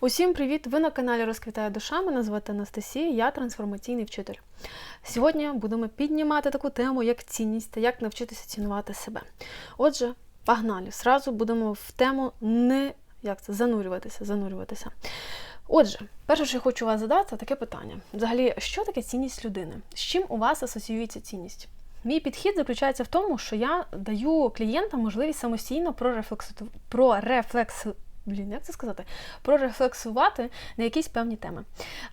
Усім привіт! Ви на каналі Розквітає душа. Мене звати Анастасія, я трансформаційний вчитель. Сьогодні будемо піднімати таку тему, як цінність та як навчитися цінувати себе. Отже, погнали! Сразу будемо в тему не як це занурюватися, занурюватися. Отже, перше, що я хочу вас задати, це таке питання: взагалі, що таке цінність людини? З чим у вас асоціюється цінність? Мій підхід заключається в тому, що я даю клієнтам можливість самостійно прорефлексу... прорефлексу... Блін, як це сказати? Прорефлексувати на якісь певні теми.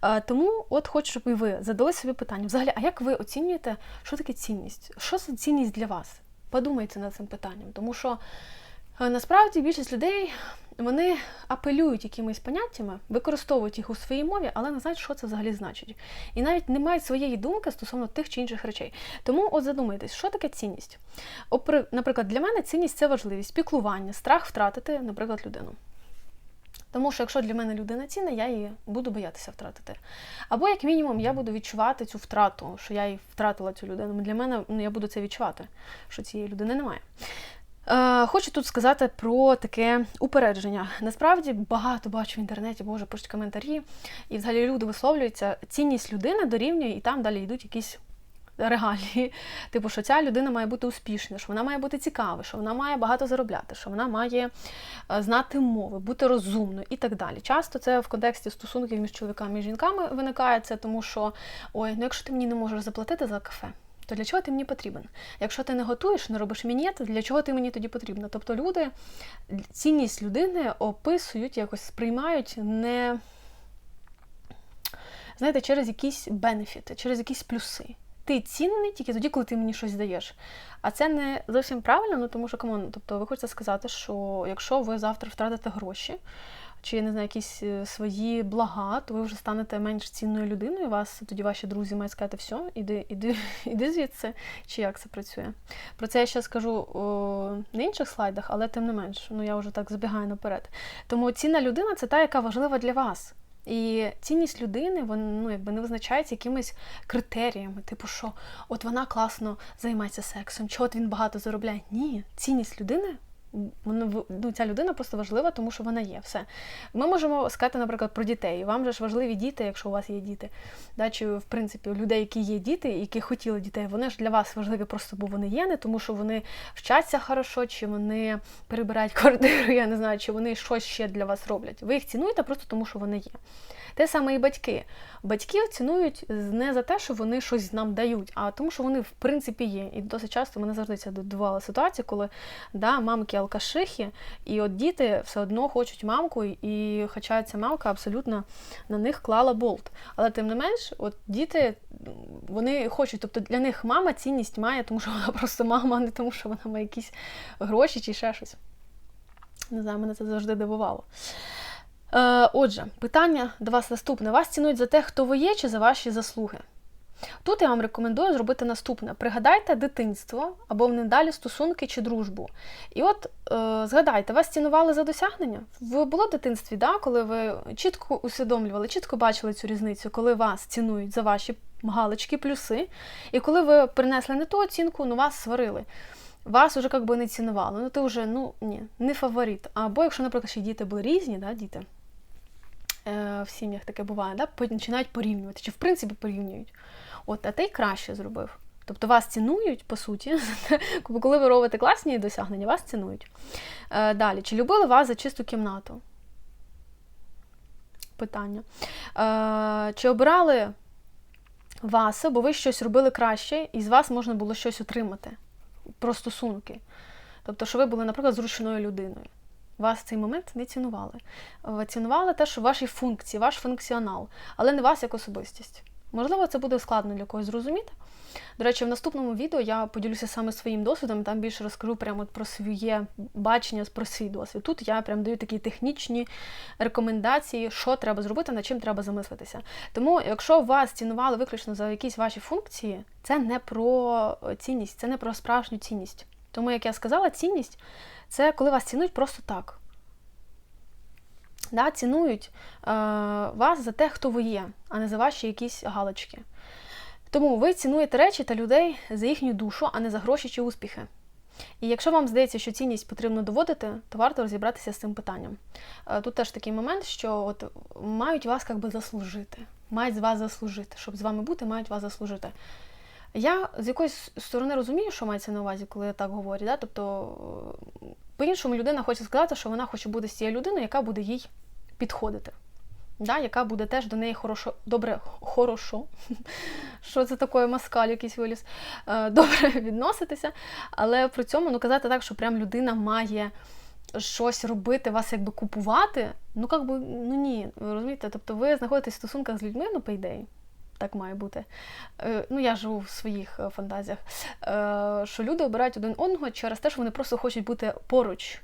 Е, тому от хочу, щоб і ви задали собі питання. Взагалі, а як ви оцінюєте, що таке цінність? Що це цінність для вас? Подумайте над цим питанням. Тому що е, насправді більшість людей вони апелюють якимись поняттями, використовують їх у своїй мові, але не знають, що це взагалі значить. І навіть не мають своєї думки стосовно тих чи інших речей. Тому от задумайтесь, що таке цінність? Наприклад, для мене цінність це важливість, піклування, страх втратити, наприклад, людину. Тому що якщо для мене людина цінна, я її буду боятися втратити. Або, як мінімум, я буду відчувати цю втрату, що я її втратила цю людину. Для мене ну, я буду це відчувати, що цієї людини немає. Е, Хочу тут сказати про таке упередження. Насправді багато бачу в інтернеті, боже, пишуть коментарі, і взагалі люди висловлюються. Цінність людини дорівнює, і там далі йдуть якісь регалії. Типу, що ця людина має бути успішна, що вона має бути цікава, що вона має багато заробляти, що вона має е, знати мови, бути розумною і так далі. Часто це в контексті стосунків між чоловіками і жінками виникає це, тому що ой, ну якщо ти мені не можеш заплатити за кафе. То для чого ти мені потрібен? Якщо ти не готуєш, не робиш мінет, для чого ти мені тоді потрібна? Тобто люди цінність людини описують, якось сприймають не знаєте, через якісь бенефіти, через якісь плюси. Ти цінний тільки тоді, коли ти мені щось даєш. А це не зовсім правильно, ну тому що камон, тобто ви хочете сказати, що якщо ви завтра втратите гроші, чи не знаю, якісь е, свої блага, то ви вже станете менш цінною людиною. Вас тоді ваші друзі мають сказати, все, іди, іди, іди звідси, чи як це працює. Про це я ще скажу о, на інших слайдах, але тим не менш, ну я вже так забігаю наперед. Тому цінна людина це та, яка важлива для вас. І цінність людини вона ну, якби не визначається якимись критеріями, типу, що от вона класно займається сексом, чи от він багато заробляє. Ні, цінність людини. Ну, ця людина просто важлива, тому що вона є. Все. Ми можемо сказати, наприклад, про дітей. Вам же ж важливі діти, якщо у вас є діти. Да, Чи, в принципі, людей, які є діти, які хотіли дітей, вони ж для вас важливі просто, бо вони є, не тому що вони вчаться хорошо, чи вони перебирають квартиру, я не знаю, чи вони щось ще для вас роблять. Ви їх цінуєте просто тому, що вони є. Те саме і батьки. Батьки цінують не за те, що вони щось нам дають, а тому, що вони в принципі є. І досить часто мене завжди ця додавала ситуація, коли да, мамки алкашихи, і от діти все одно хочуть мамку, і хоча ця мамка абсолютно на них клала болт. Але тим не менш, от діти вони хочуть, тобто для них мама цінність має, тому що вона просто мама, а не тому, що вона має якісь гроші чи ще щось. Не знаю, мене це завжди дивувало. Е, Отже, питання до вас наступне: вас цінують за те, хто ви є, чи за ваші заслуги? Тут я вам рекомендую зробити наступне: пригадайте дитинство або в недалі стосунки чи дружбу. І от е, згадайте, вас цінували за досягнення? Ви було в дитинстві, да, коли ви чітко усвідомлювали, чітко бачили цю різницю, коли вас цінують за ваші галочки, плюси, і коли ви принесли не ту оцінку, ну вас сварили. Вас уже би не цінували. Ну, ти вже ну ні, не фаворит. Або якщо, наприклад, ще діти були різні, да, діти е, в сім'ях таке буває, да, починають порівнювати, чи в принципі порівнюють. От, а ти краще зробив. Тобто вас цінують, по суті, коли ви робите класні досягнення, вас цінують. Е, Далі, чи любили вас за чисту кімнату? Питання. Е, Чи обирали вас, бо ви щось робили краще, і з вас можна було щось отримати? Про стосунки. Тобто, що ви були, наприклад, зручною людиною. Вас в цей момент не цінували. Цінували те, що ваші функції, ваш функціонал, але не вас як особистість. Можливо, це буде складно для когось зрозуміти. До речі, в наступному відео я поділюся саме своїм досвідом, там більше розкажу прямо про своє бачення, про свій досвід. Тут я прям даю такі технічні рекомендації, що треба зробити, над чим треба замислитися. Тому, якщо вас цінували виключно за якісь ваші функції, це не про цінність, це не про справжню цінність. Тому, як я сказала, цінність це коли вас цінують просто так. Да, Цінують е, вас за те, хто ви є, а не за ваші якісь галочки. Тому ви цінуєте речі та людей за їхню душу, а не за гроші чи успіхи. І якщо вам здається, що цінність потрібно доводити, то варто розібратися з цим питанням. Е, Тут теж такий момент, що от мають вас як заслужити, мають з вас заслужити, щоб з вами бути, мають вас заслужити. Я з якоїсь сторони розумію, що мається на увазі, коли я так говорю. Да? Тобто, е, по-іншому людина хоче сказати, що вона хоче бути з цією людиною, яка буде їй підходити. Да, яка буде теж до неї хорошо, добре, хорошо, що це таке маскаль якийсь виліз, е, добре відноситися, але при цьому ну, казати так, що прям людина має щось робити, вас якби купувати, ну як би, ну ні, розумієте? Тобто ви знаходитесь в стосунках з людьми, ну, по ідеї. Так має бути. Е, ну, я живу в своїх е, фантазіях. Е, що люди обирають один одного через те, що вони просто хочуть бути поруч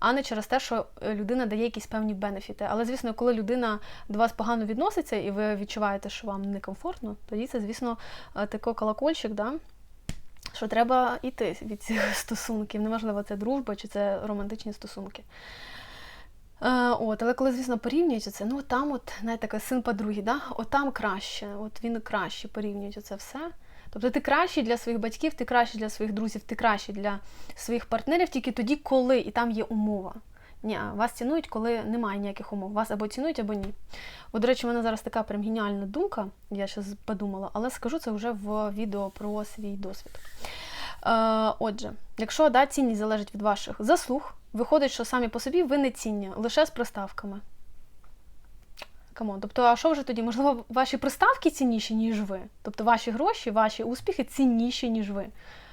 а не через те, що людина дає якісь певні бенефіти. Але, звісно, коли людина до вас погано відноситься, і ви відчуваєте, що вам некомфортно, тоді це, звісно, такий колокольчик, да? що треба йти від цих стосунків. Неважливо, це дружба чи це романтичні стосунки. Е, от, Але коли, звісно, порівнюють це, ну там, от, знаєте, син подруги, да? от там краще, от він краще порівнюють це все. Тобто ти кращий для своїх батьків, ти кращий для своїх друзів, ти кращий для своїх партнерів тільки тоді, коли і там є умова. Ні, вас цінують, коли немає ніяких умов. Вас або цінують, або ні. От, до речі, у мене зараз така прям геніальна думка, я зараз подумала, але скажу це вже в відео про свій досвід. Е, Отже, якщо да, цінність залежить від ваших заслуг, виходить, що самі по собі ви не цінні, лише з приставками. Камон. Тобто, а що вже тоді? Можливо, ваші приставки цінніші, ніж ви. Тобто ваші гроші, ваші успіхи цінніші, ніж ви,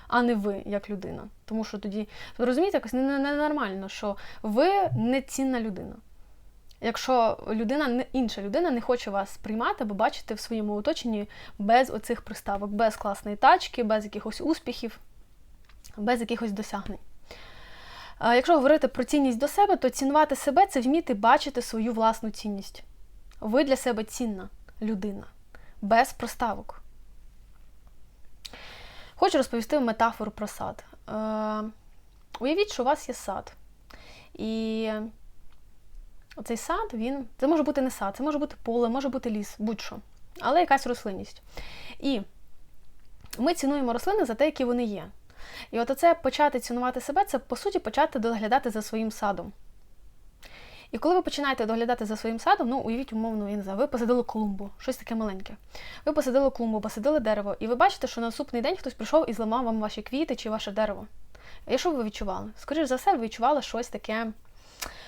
а не ви як людина. Тому що тоді, розумієте, якось ненормально, що ви не цінна людина. Якщо людина, інша людина не хоче вас приймати або бачити в своєму оточенні без оцих приставок, без класної тачки, без якихось успіхів, без якихось досягнень. Якщо говорити про цінність до себе, то цінувати себе це вміти бачити свою власну цінність. Ви для себе цінна людина, без проставок. Хочу розповісти метафору про сад. Е, Уявіть, що у вас є сад. І оцей сад, він. Це може бути не сад, це може бути поле, може бути ліс, будь-що. Але якась рослинність. І ми цінуємо рослини за те, які вони є. І от оце почати цінувати себе, це по суті почати доглядати за своїм садом. І коли ви починаєте доглядати за своїм садом, ну уявіть, умовно, я не знаю, ви посадили клумбу, щось таке маленьке. Ви посадили клумбу, посадили дерево, і ви бачите, що на наступний день хтось прийшов і зламав вам ваші квіти чи ваше дерево. І що ви відчували? Скоріше за все, ви відчували щось таке.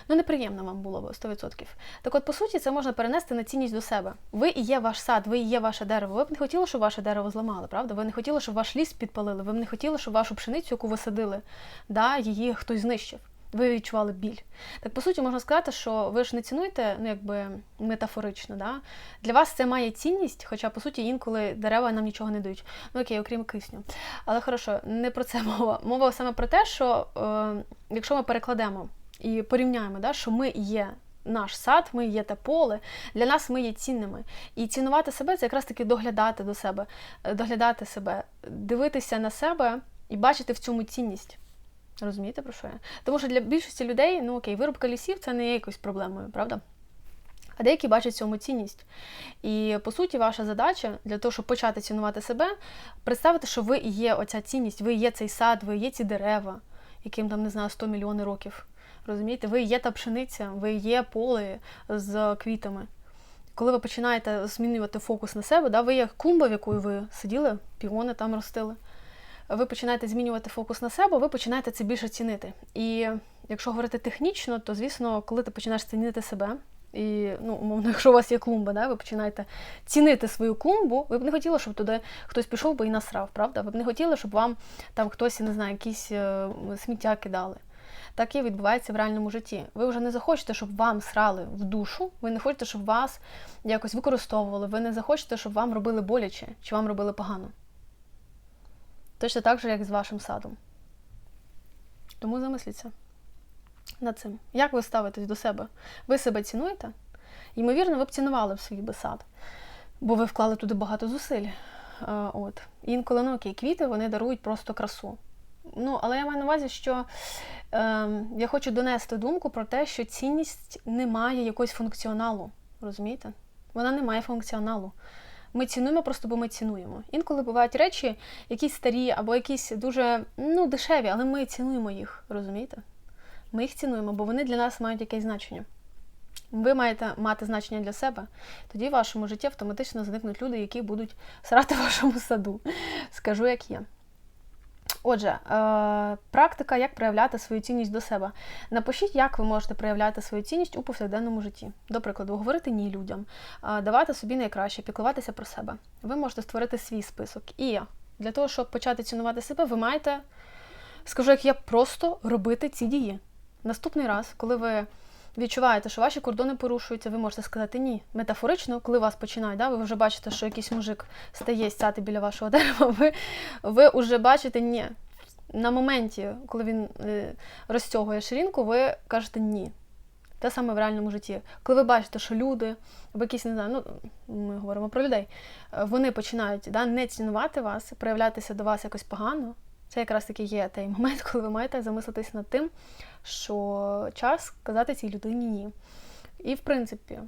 Ну, неприємно вам було б 100%. Так от, по суті, це можна перенести на цінність до себе. Ви і є ваш сад, ви і є ваше дерево. Ви б не хотіли, щоб ваше дерево зламали, правда? Ви не хотіли, щоб ваш ліс підпалили, ви б не хотіли, щоб вашу пшеницю, яку ви садили, да, її хтось знищив ви відчували біль. Так, по суті, можна сказати, що ви ж не цінуєте, ну якби метафорично. Да? Для вас це має цінність, хоча, по суті, інколи дерева нам нічого не дають. Ну окей, окрім кисню. Але хорошо, не про це мова. Мова саме про те, що е, якщо ми перекладемо і порівняємо, да, що ми є. Наш сад, ми є те поле, для нас ми є цінними. І цінувати себе це якраз таки доглядати до себе, е, доглядати себе, дивитися на себе і бачити в цьому цінність. Розумієте, про що я? Тому що для більшості людей, ну окей, виробка лісів це не є якоюсь проблемою, правда? А деякі бачать цьому цінність. І по суті, ваша задача для того, щоб почати цінувати себе, представити, що ви є оця цінність, ви є цей сад, ви є ці дерева, яким там, не знаю, 100 мільйонів років. Розумієте, ви є та пшениця, ви є поле з квітами. Коли ви починаєте змінювати фокус на себе, да, ви є клумба, в якої ви сиділи, піони там ростили ви починаєте змінювати фокус на себе, ви починаєте це більше цінити. І якщо говорити технічно, то звісно, коли ти починаєш цінити себе. І, ну, умовно, якщо у вас є клумба, да, ви починаєте цінити свою клумбу, ви б не хотіли, щоб туди хтось пішов би і насрав, правда? Ви б не хотіли, щоб вам там хтось, не знаю, якісь е, сміття кидали. Так і відбувається в реальному житті. Ви вже не захочете, щоб вам срали в душу, ви не хочете, щоб вас якось використовували, ви не захочете, щоб вам робили боляче чи вам робили погано. Точно так же, як з вашим садом. Тому замисліться над цим. Як ви ставитесь до себе? Ви себе цінуєте? Ймовірно, ви б цінували в свій би сад, бо ви вклали туди багато зусиль. От. інколи ну квіти вони дарують просто красу. Ну, Але я маю на увазі, що е, я хочу донести думку про те, що цінність не має якогось функціоналу. Розумієте? Вона не має функціоналу. Ми цінуємо просто, бо ми цінуємо. Інколи бувають речі, якісь старі або якісь дуже ну, дешеві, але ми цінуємо їх, розумієте? Ми їх цінуємо, бо вони для нас мають якесь значення. Ви маєте мати значення для себе, тоді в вашому житті автоматично зникнуть люди, які будуть срати в вашому саду. Скажу, як є. Отже, е, практика, як проявляти свою цінність до себе. Напишіть, як ви можете проявляти свою цінність у повсякденному житті. До прикладу, говорити ні людям, давати собі найкраще, піклуватися про себе. Ви можете створити свій список. І для того, щоб почати цінувати себе, ви маєте, скажу, як я просто робити ці дії. Наступний раз, коли ви відчуваєте, що ваші кордони порушуються, ви можете сказати ні. Метафорично, коли вас починають, да, ви вже бачите, що якийсь мужик стає стяти біля вашого дерева, ви, ви вже бачите ні. На моменті, коли він е, розтягує ширинку, ви кажете ні. Те саме в реальному житті. Коли ви бачите, що люди, або якісь, не знаю, ну ми говоримо про людей, е, вони починають да, не цінувати вас, проявлятися до вас якось погано. Це якраз таки є той момент, коли ви маєте замислитись над тим, що час казати цій людині ні. І, в принципі,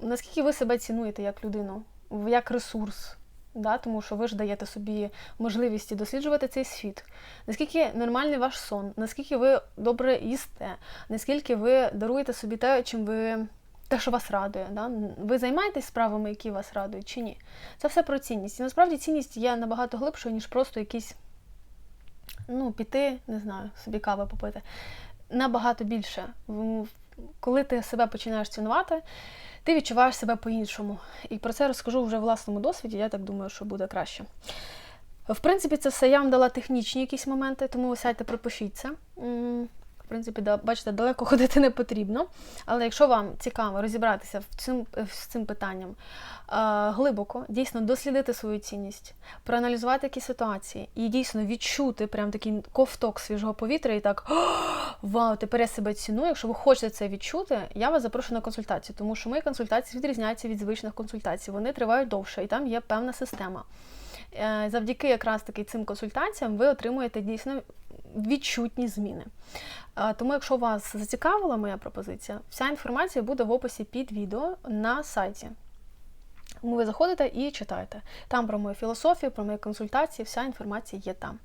наскільки ви себе цінуєте як людину, як ресурс, да? тому що ви ж даєте собі можливість досліджувати цей світ, наскільки нормальний ваш сон, наскільки ви добре їсте, наскільки ви даруєте собі те, чим ви. Те, що вас радує, да? ви займаєтесь справами, які вас радують, чи ні? Це все про цінність. І насправді цінність є набагато глибшою, ніж просто якісь ну, піти, не знаю, собі кави попити. Набагато більше. Коли ти себе починаєш цінувати, ти відчуваєш себе по-іншому. І про це розкажу вже в власному досвіді, я так думаю, що буде краще. В принципі, це все я вам дала технічні якісь моменти, тому ви сядьте, пропишіть це. В принципі, бачите, далеко ходити не потрібно. Але якщо вам цікаво розібратися в цим, з цим питанням е, глибоко, дійсно дослідити свою цінність, проаналізувати якісь ситуації і дійсно відчути прям такий ковток свіжого повітря і так вау, тепер я себе ціную. Якщо ви хочете це відчути, я вас запрошую на консультацію, тому що мої консультації відрізняються від звичних консультацій. Вони тривають довше, і там є певна система. Е, завдяки якраз таки цим консультаціям ви отримуєте дійсно відчутні зміни. Тому, якщо вас зацікавила моя пропозиція, вся інформація буде в описі під відео на сайті. Тому ви заходите і читаєте. Там про мою філософію, про мої консультації, вся інформація є там.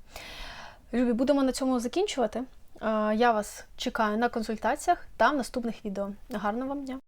Любі, будемо на цьому закінчувати. Я вас чекаю на консультаціях та в наступних відео. Гарного вам дня!